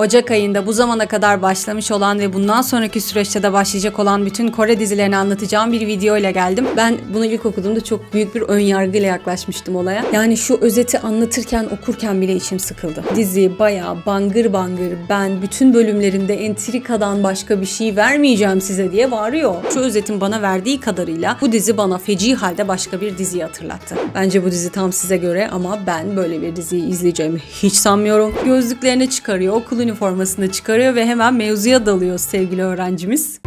Ocak ayında bu zamana kadar başlamış olan ve bundan sonraki süreçte de başlayacak olan bütün Kore dizilerini anlatacağım bir video ile geldim. Ben bunu ilk okuduğumda çok büyük bir ön yargıyla yaklaşmıştım olaya. Yani şu özeti anlatırken okurken bile içim sıkıldı. Dizi bayağı bangır bangır ben bütün bölümlerinde entrikadan başka bir şey vermeyeceğim size diye bağırıyor. Şu özetin bana verdiği kadarıyla bu dizi bana feci halde başka bir diziyi hatırlattı. Bence bu dizi tam size göre ama ben böyle bir diziyi izleyeceğimi hiç sanmıyorum. Gözlüklerini çıkarıyor, okul üniformasını çıkarıyor ve hemen mevzuya dalıyor sevgili öğrencimiz.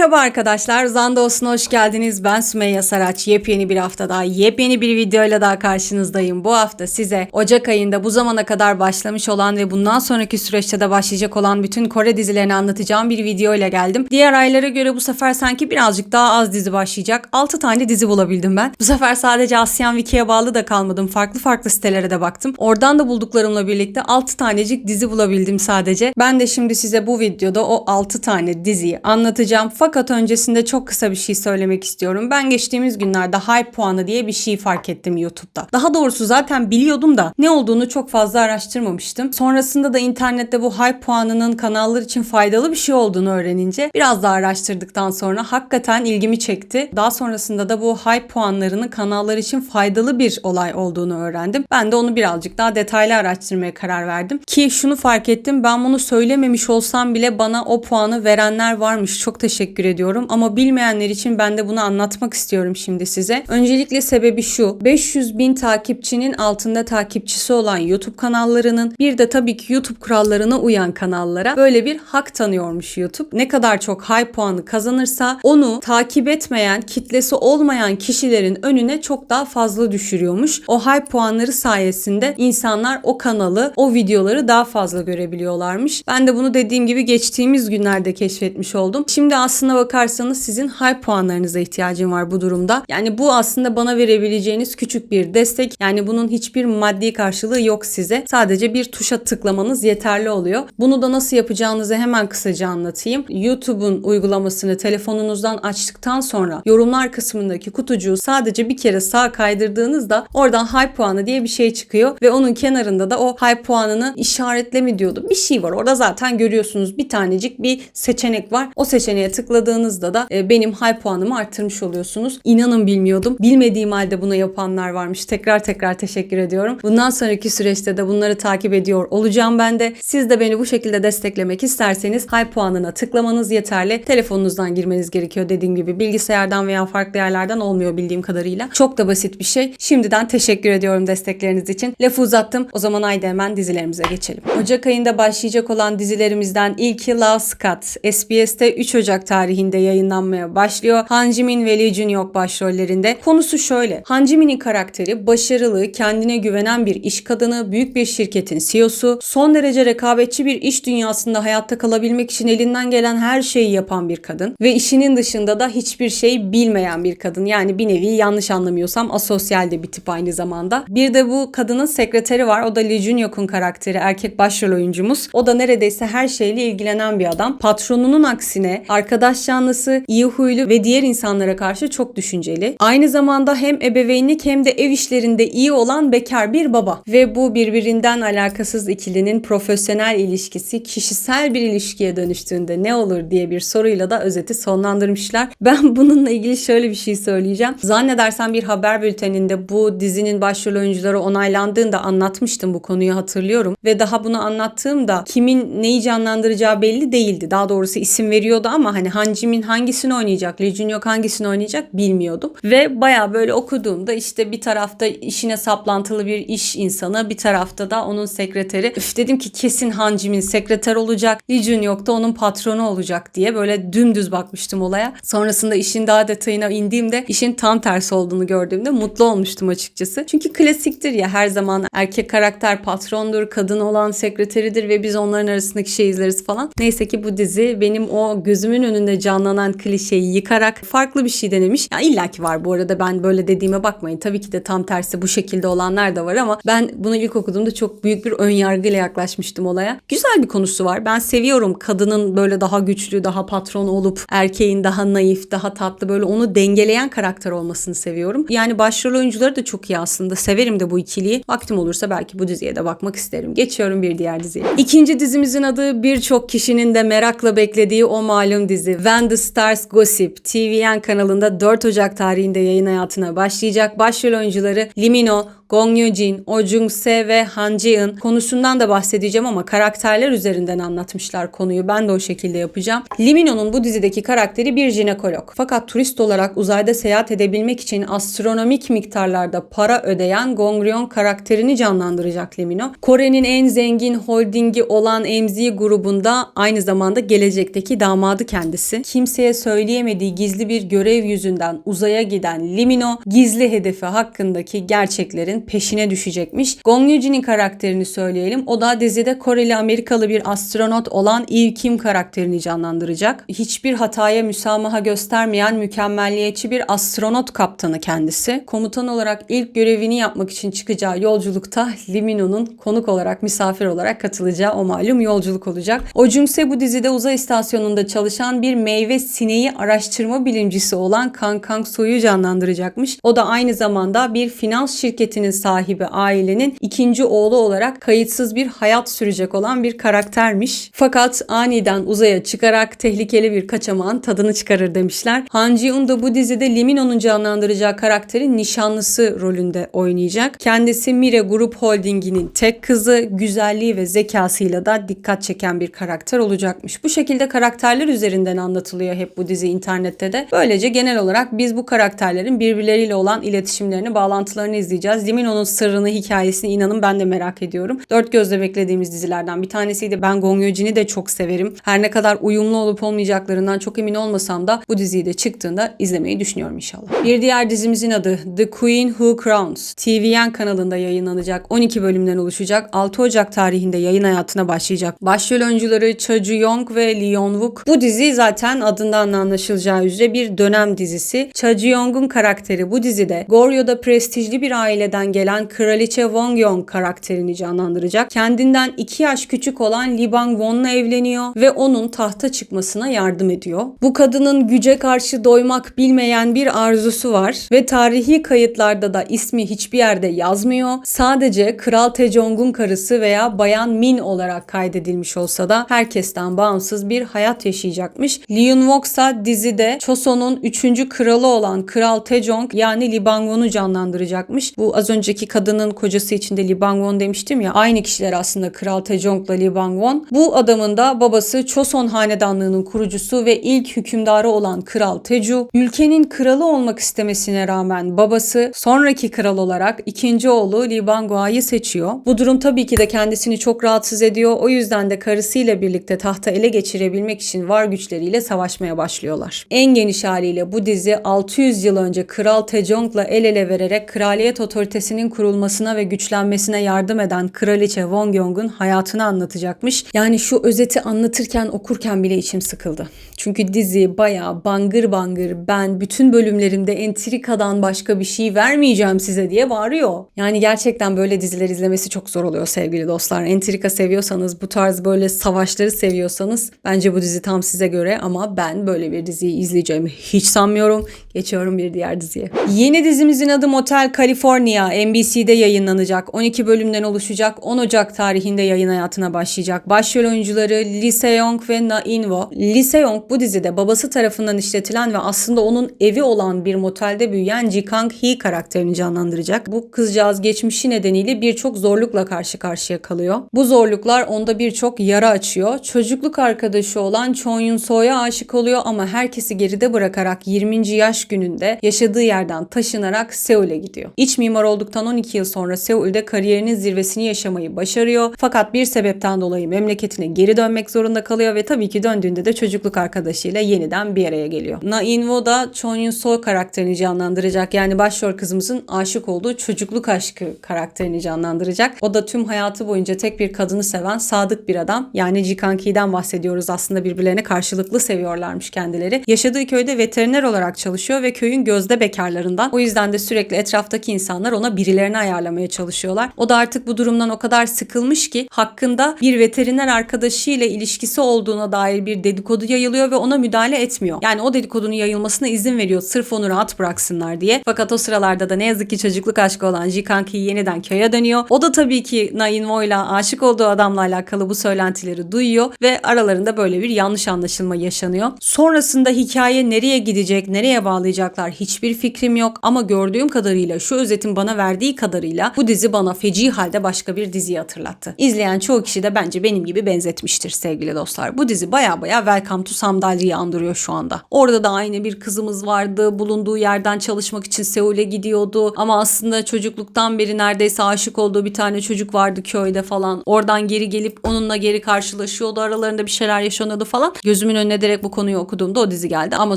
Merhaba arkadaşlar, Zandos'una hoş geldiniz. Ben Sümeyye Saraç. Yepyeni bir hafta daha, yepyeni bir videoyla daha karşınızdayım. Bu hafta size Ocak ayında bu zamana kadar başlamış olan ve bundan sonraki süreçte de başlayacak olan bütün Kore dizilerini anlatacağım bir video ile geldim. Diğer aylara göre bu sefer sanki birazcık daha az dizi başlayacak. 6 tane dizi bulabildim ben. Bu sefer sadece Asyan Wiki'ye bağlı da kalmadım. Farklı farklı sitelere de baktım. Oradan da bulduklarımla birlikte 6 tanecik dizi bulabildim sadece. Ben de şimdi size bu videoda o 6 tane diziyi anlatacağım. Fakat öncesinde çok kısa bir şey söylemek istiyorum. Ben geçtiğimiz günlerde hype puanı diye bir şey fark ettim YouTube'da. Daha doğrusu zaten biliyordum da ne olduğunu çok fazla araştırmamıştım. Sonrasında da internette bu hype puanının kanallar için faydalı bir şey olduğunu öğrenince biraz daha araştırdıktan sonra hakikaten ilgimi çekti. Daha sonrasında da bu hype puanlarının kanallar için faydalı bir olay olduğunu öğrendim. Ben de onu birazcık daha detaylı araştırmaya karar verdim. Ki şunu fark ettim ben bunu söylememiş olsam bile bana o puanı verenler varmış. Çok teşekkür ediyorum ama bilmeyenler için ben de bunu anlatmak istiyorum şimdi size. Öncelikle sebebi şu. 500 bin takipçinin altında takipçisi olan YouTube kanallarının bir de tabii ki YouTube kurallarına uyan kanallara böyle bir hak tanıyormuş YouTube. Ne kadar çok high puanı kazanırsa onu takip etmeyen, kitlesi olmayan kişilerin önüne çok daha fazla düşürüyormuş. O high puanları sayesinde insanlar o kanalı, o videoları daha fazla görebiliyorlarmış. Ben de bunu dediğim gibi geçtiğimiz günlerde keşfetmiş oldum. Şimdi aslına bakarsanız sizin high puanlarınıza ihtiyacım var bu durumda. Yani bu aslında bana verebileceğiniz küçük bir destek. Yani bunun hiçbir maddi karşılığı yok size. Sadece bir tuşa tıklamanız yeterli oluyor. Bunu da nasıl yapacağınızı hemen kısaca anlatayım. YouTube'un uygulamasını telefonunuzdan açtıktan sonra yorumlar kısmındaki kutucuğu sadece bir kere sağa kaydırdığınızda oradan high puanı diye bir şey çıkıyor ve onun kenarında da o high puanını işaretle mi diyordu? Bir şey var. Orada zaten görüyorsunuz bir tanecik bir seçenek var. O seçeneğe tıkladığınızda da e, benim high puanımı arttırmış oluyorsunuz. İnanın bilmiyordum. Bilmediğim halde bunu yapanlar varmış. Tekrar tekrar teşekkür ediyorum. Bundan sonraki süreçte de bunları takip ediyor olacağım ben de. Siz de beni bu şekilde desteklemek isterseniz high puanına tıklamanız yeterli. Telefonunuzdan girmeniz gerekiyor dediğim gibi. Bilgisayardan veya farklı yerlerden olmuyor bildiğim kadarıyla. Çok da basit bir şey. Şimdiden teşekkür ediyorum destekleriniz için. Lafı uzattım. O zaman haydi hemen dizilerimize geçelim. Ocak ayında başlayacak olan dizilerimizden ilki Love Scott. SBS'te 3 Ocak tarihinde yayınlanmaya başlıyor. Han Jimin ve Lee Jun Yok başrollerinde. Konusu şöyle. Han Jimin'in karakteri başarılı, kendine güvenen bir iş kadını, büyük bir şirketin CEO'su, son derece rekabetçi bir iş dünyasında hayatta kalabilmek için elinden gelen her şeyi yapan bir kadın ve işinin dışında da hiçbir şey bilmeyen bir kadın. Yani bir nevi yanlış anlamıyorsam asosyal de bir tip aynı zamanda. Bir de bu kadının sekreteri var. O da Lee Jun Yok'un karakteri, erkek başrol oyuncumuz. O da neredeyse her şeyle ilgilenen bir adam. Patronunun aksine arkadaş canlısı, iyi huylu ve diğer insanlara karşı çok düşünceli. Aynı zamanda hem ebeveynlik hem de ev işlerinde iyi olan bekar bir baba. Ve bu birbirinden alakasız ikilinin profesyonel ilişkisi kişisel bir ilişkiye dönüştüğünde ne olur diye bir soruyla da özeti sonlandırmışlar. Ben bununla ilgili şöyle bir şey söyleyeceğim. Zannedersem bir haber bülteninde bu dizinin başrol oyuncuları onaylandığında anlatmıştım bu konuyu hatırlıyorum. Ve daha bunu anlattığımda kimin neyi canlandıracağı belli değildi. Daha doğrusu isim veriyordu ama hani Han hangisini oynayacak, Lee Jun Yok hangisini oynayacak bilmiyordum. Ve baya böyle okuduğumda işte bir tarafta işine saplantılı bir iş insanı, bir tarafta da onun sekreteri. Üf dedim ki kesin Han sekreter olacak, Lee Jun Yok da onun patronu olacak diye böyle dümdüz bakmıştım olaya. Sonrasında işin daha detayına indiğimde işin tam tersi olduğunu gördüğümde mutlu olmuştum açıkçası. Çünkü klasiktir ya her zaman erkek karakter patrondur, kadın olan sekreteridir ve biz onların arasındaki şey izleriz falan. Neyse ki bu dizi benim o gözümün önünde canlanan klişeyi yıkarak farklı bir şey denemiş. Ya illaki var bu arada ben böyle dediğime bakmayın. Tabii ki de tam tersi bu şekilde olanlar da var ama ben bunu ilk okuduğumda çok büyük bir ön yargıyla yaklaşmıştım olaya. Güzel bir konusu var. Ben seviyorum kadının böyle daha güçlü, daha patron olup erkeğin daha naif, daha tatlı böyle onu dengeleyen karakter olmasını seviyorum. Yani başrol oyuncuları da çok iyi aslında. Severim de bu ikiliyi. Vaktim olursa belki bu diziye de bakmak isterim. Geçiyorum bir diğer diziye. İkinci dizimizin adı birçok kişinin de merakla beklediği o malum dizi When the Stars Gossip. TVN kanalında 4 Ocak tarihinde yayın hayatına başlayacak. Başrol oyuncuları Limino, Gong Yoo-jin, Oh Jung-se ve Han Ji-eun konusundan da bahsedeceğim ama karakterler üzerinden anlatmışlar konuyu. Ben de o şekilde yapacağım. Limino'nun bu dizideki karakteri bir jinekolog. Fakat turist olarak uzayda seyahat edebilmek için astronomik miktarlarda para ödeyen Gong Ryon karakterini canlandıracak Limino. Kore'nin en zengin holdingi olan MZ grubunda aynı zamanda gelecekteki damadı kendisi. Kimseye söyleyemediği gizli bir görev yüzünden uzaya giden Limino gizli hedefi hakkındaki gerçeklerin peşine düşecekmiş. Gong Yoo-jin'in karakterini söyleyelim. O da dizide Koreli Amerikalı bir astronot olan Eve Kim karakterini canlandıracak. Hiçbir hataya müsamaha göstermeyen mükemmelliyetçi bir astronot kaptanı kendisi. Komutan olarak ilk görevini yapmak için çıkacağı yolculukta Limino'nun konuk olarak, misafir olarak katılacağı o malum yolculuk olacak. O Jung-se bu dizide uzay istasyonunda çalışan bir meyve sineği araştırma bilimcisi olan Kang Kang So'yu canlandıracakmış. O da aynı zamanda bir finans şirketinin sahibi ailenin ikinci oğlu olarak kayıtsız bir hayat sürecek olan bir karaktermiş. Fakat aniden uzaya çıkarak tehlikeli bir kaçamağın tadını çıkarır demişler. Han Ji-eun da bu dizide Limino'nun canlandıracağı karakterin nişanlısı rolünde oynayacak. Kendisi Mire Grup Holding'inin tek kızı, güzelliği ve zekasıyla da dikkat çeken bir karakter olacakmış. Bu şekilde karakterler üzerinden anlatılıyor hep bu dizi internette de. Böylece genel olarak biz bu karakterlerin birbirleriyle olan iletişimlerini, bağlantılarını izleyeceğiz. Limino'nun sırrını, hikayesini inanın ben de merak ediyorum. Dört gözle beklediğimiz dizilerden bir tanesiydi. Ben Gong Yoo-jin'i de çok severim. Her ne kadar uyumlu olup olmayacaklarından çok emin olmasam da bu diziyi de çıktığında izlemeyi düşünüyorum inşallah. Bir diğer dizimizin adı The Queen Who Crowns. TVN kanalında yayınlanacak. 12 bölümden oluşacak. 6 Ocak tarihinde yayın hayatına başlayacak. Başrol oyuncuları Cha Ju-young ve Lee Yeon-wook. Bu dizi zaten adından da anlaşılacağı üzere bir dönem dizisi. Cha Ju-young'un karakteri bu dizide Goryeo prestijli bir aileden gelen Kraliçe Won Young karakterini canlandıracak. Kendinden 2 yaş küçük olan Lee Bang Won'la evleniyor ve onun tahta çıkmasına yardım ediyor. Bu kadının güce karşı doymak bilmeyen bir arzusu var ve tarihi kayıtlarda da ismi hiçbir yerde yazmıyor. Sadece Kral Tejong'un karısı veya Bayan Min olarak kaydedilmiş olsa da herkesten bağımsız bir hayat yaşayacakmış. Lee Eun-wook ise dizide Chosun'un 3. kralı olan Kral Tejong yani Lee Bang-won'u canlandıracakmış. Bu az önceki kadının kocası için de Lee Bang-won demiştim ya. Aynı kişiler aslında Kral Tejong'la Lee Bang-won. Bu adamın da babası Choson hanedanlığının kurucusu ve ilk hükümdarı olan Kral Teju. Ülkenin kralı olmak istemesine rağmen babası sonraki kral olarak ikinci oğlu Lee Bang-hwa'yı seçiyor. Bu durum tabii ki de kendisini çok rahatsız ediyor. O yüzden de karısıyla birlikte tahta ele geçirebilmek için var güçleriyle savaşmaya başlıyorlar. En geniş haliyle bu dizi 600 yıl önce Kral Tejong'la el ele vererek kraliyet otoritesinin kurulmasına ve güçlenmesine yardım eden Kraliçe Won Young'un hayatını anlatacakmış. Yani şu özeti anlatırken okurken bile içim sıkıldı. Çünkü dizi bayağı bangır bangır ben bütün bölümlerimde entrikadan başka bir şey vermeyeceğim size diye bağırıyor. Yani gerçekten böyle diziler izlemesi çok zor oluyor sevgili dostlar. Entrika seviyorsanız bu tarz böyle savaşları seviyorsanız bence bu dizi tam size göre ama ben böyle bir diziyi izleyeceğimi hiç sanmıyorum. Geçiyorum bir diğer diziye. Yeni dizimizin adı Motel California. NBC'de yayınlanacak. 12 bölümden oluşacak. 10 Ocak tarihinde yayın hayatına başlayacak. Başrol oyuncuları Lee Se-young ve Na In-woo. Lee Se-young bu dizide babası tarafından işletilen ve aslında onun evi olan bir motelde büyüyen Ji Kang-hee karakterini canlandıracak. Bu kızcağız geçmişi nedeniyle birçok zorlukla karşı karşıya kalıyor. Bu zorluklar onda birçok yara açıyor. Çocukluk arkadaşı olan Chon Yun So'ya aşık oluyor ama herkesi geride bırakarak 20. yaş gününde yaşadığı yerden taşınarak Seul'e gidiyor. İç mimar olduğu olduktan 12 yıl sonra Seul'de kariyerinin zirvesini yaşamayı başarıyor. Fakat bir sebepten dolayı memleketine geri dönmek zorunda kalıyor ve tabii ki döndüğünde de çocukluk arkadaşıyla yeniden bir araya geliyor. Na In-woo da Chon Yun-so karakterini canlandıracak. Yani başrol kızımızın aşık olduğu çocukluk aşkı karakterini canlandıracak. O da tüm hayatı boyunca tek bir kadını seven sadık bir adam. Yani Ji Kang-hee'den bahsediyoruz. Aslında birbirlerine karşılıklı seviyorlarmış kendileri. Yaşadığı köyde veteriner olarak çalışıyor ve köyün gözde bekarlarından. O yüzden de sürekli etraftaki insanlar ona birilerini ayarlamaya çalışıyorlar. O da artık bu durumdan o kadar sıkılmış ki hakkında bir veteriner arkadaşıyla ilişkisi olduğuna dair bir dedikodu yayılıyor ve ona müdahale etmiyor. Yani o dedikodunun yayılmasına izin veriyor sırf onu rahat bıraksınlar diye. Fakat o sıralarda da ne yazık ki çocukluk aşkı olan Ji Kang-hee yeniden köye dönüyor. O da tabii ki Na In-woo ile aşık olduğu adamla alakalı bu söylentileri duyuyor ve aralarında böyle bir yanlış anlaşılma yaşanıyor. Sonrasında hikaye nereye gidecek, nereye bağlayacaklar hiçbir fikrim yok ama gördüğüm kadarıyla şu özetin bana verdiği kadarıyla bu dizi bana feci halde başka bir diziyi hatırlattı. İzleyen çoğu kişi de bence benim gibi benzetmiştir sevgili dostlar. Bu dizi baya baya Welcome to Samdalye'yi andırıyor şu anda. Orada da aynı bir kızımız vardı. Bulunduğu yerden çalışmak için Seul'e gidiyordu. Ama aslında çocukluktan beri neredeyse aşık olduğu bir tane çocuk vardı köyde falan. Oradan geri gelip onunla geri karşılaşıyordu. Aralarında bir şeyler yaşanıyordu falan. Gözümün önüne direkt bu konuyu okuduğumda o dizi geldi. Ama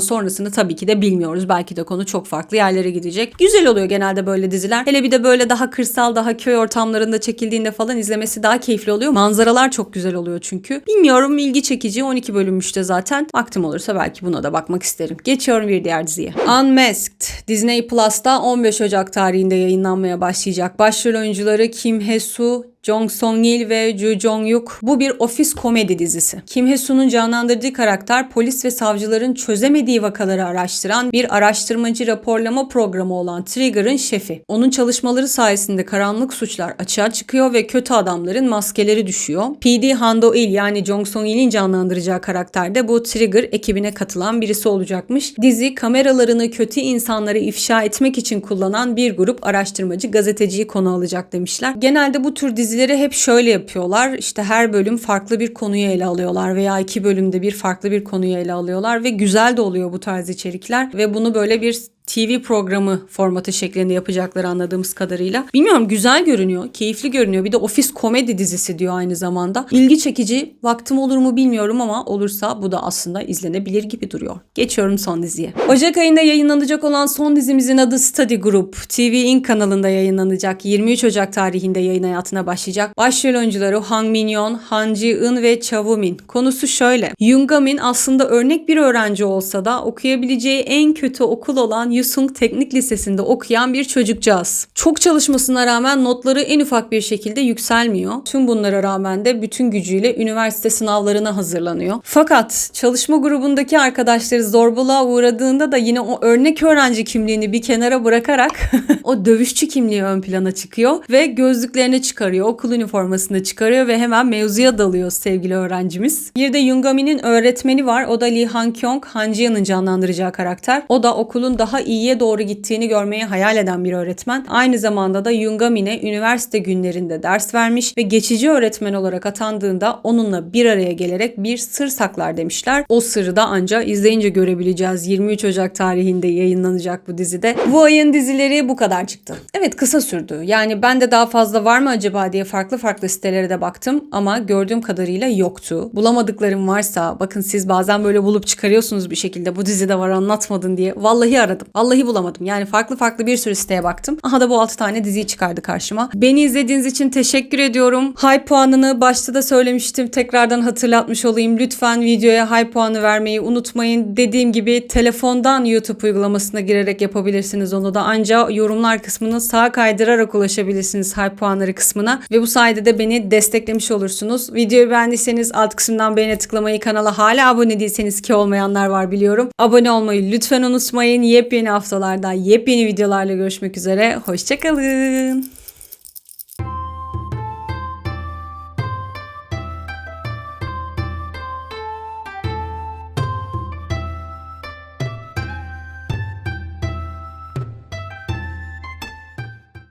sonrasını tabii ki de bilmiyoruz. Belki de konu çok farklı yerlere gidecek. Güzel oluyor genelde böyle diziler. Hele bir de böyle daha kırsal, daha köy ortamlarında çekildiğinde falan izlemesi daha keyifli oluyor. Manzaralar çok güzel oluyor çünkü. Bilmiyorum ilgi çekici 12 bölünmüş de zaten. Vaktim olursa belki buna da bakmak isterim. Geçiyorum bir diğer diziye. Unmasked. Disney Plus'ta 15 Ocak tarihinde yayınlanmaya başlayacak. Başrol oyuncuları Kim Hee-soo, Jong Song-il ve Ju Jong-yuk. Bu bir ofis komedi dizisi. Kim Hee-soo'nun canlandırdığı karakter polis ve savcıların çözemediği vakaları araştıran bir araştırmacı raporlama programı olan Trigger'ın şefi. Onun çalışmaları sayesinde karanlık suçlar açığa çıkıyor ve kötü adamların maskeleri düşüyor. PD Han Do-il yani Jong Song-il'in canlandıracağı karakter de bu Trigger ekibine katılan birisi olacakmış. Dizi kameralarını kötü insanları ifşa etmek için kullanan bir grup araştırmacı gazeteciyi konu alacak demişler. Genelde bu tür dizi dizileri hep şöyle yapıyorlar. İşte her bölüm farklı bir konuyu ele alıyorlar veya iki bölümde bir farklı bir konuyu ele alıyorlar ve güzel de oluyor bu tarz içerikler ve bunu böyle bir TV programı formatı şeklinde yapacakları anladığımız kadarıyla. Bilmiyorum güzel görünüyor, keyifli görünüyor. Bir de ofis komedi dizisi diyor aynı zamanda. İlgi çekici. Vaktim olur mu bilmiyorum ama olursa bu da aslında izlenebilir gibi duruyor. Geçiyorum son diziye. Ocak ayında yayınlanacak olan son dizimizin adı Study Group. TV Ink kanalında yayınlanacak. 23 Ocak tarihinde yayın hayatına başlayacak. Başrol oyuncuları Hang Min-yeon, Han Ji-eun ve Cha Woo-min. Konusu şöyle. Yoon Ga-min aslında örnek bir öğrenci olsa da okuyabileceği en kötü okul olan Yusung Teknik Lisesi'nde okuyan bir çocukcağız. Çok çalışmasına rağmen notları en ufak bir şekilde yükselmiyor. Tüm bunlara rağmen de bütün gücüyle üniversite sınavlarına hazırlanıyor. Fakat çalışma grubundaki arkadaşları zorbalığa uğradığında da yine o örnek öğrenci kimliğini bir kenara bırakarak o dövüşçü kimliği ön plana çıkıyor ve gözlüklerini çıkarıyor, okul üniformasını çıkarıyor ve hemen mevzuya dalıyor sevgili öğrencimiz. Bir de Yungami'nin öğretmeni var. O da Lee Han Kyung, Han Ji-yeon'un canlandıracağı karakter. O da okulun daha iyiye doğru gittiğini görmeyi hayal eden bir öğretmen. Aynı zamanda da Yungamin'e üniversite günlerinde ders vermiş ve geçici öğretmen olarak atandığında onunla bir araya gelerek bir sır saklar demişler. O sırrı da ancak izleyince görebileceğiz. 23 Ocak tarihinde yayınlanacak bu dizide. Bu ayın dizileri bu kadar çıktı. Evet kısa sürdü. Yani ben de daha fazla var mı acaba diye farklı farklı sitelere de baktım ama gördüğüm kadarıyla yoktu. Bulamadıklarım varsa bakın siz bazen böyle bulup çıkarıyorsunuz bir şekilde bu dizide var anlatmadın diye. Vallahi aradım. Vallahi bulamadım. Yani farklı farklı bir sürü siteye baktım. Aha da bu 6 tane diziyi çıkardı karşıma. Beni izlediğiniz için teşekkür ediyorum. High puanını başta da söylemiştim. Tekrardan hatırlatmış olayım. Lütfen videoya high puanı vermeyi unutmayın. Dediğim gibi telefondan YouTube uygulamasına girerek yapabilirsiniz onu da. Ancak yorumlar kısmını sağa kaydırarak ulaşabilirsiniz high puanları kısmına. Ve bu sayede de beni desteklemiş olursunuz. Videoyu beğendiyseniz alt kısımdan beğene tıklamayı, kanala hala abone değilseniz ki olmayanlar var biliyorum. Abone olmayı lütfen unutmayın. Yepyeni haftalarda yepyeni videolarla görüşmek üzere. Hoşçakalın.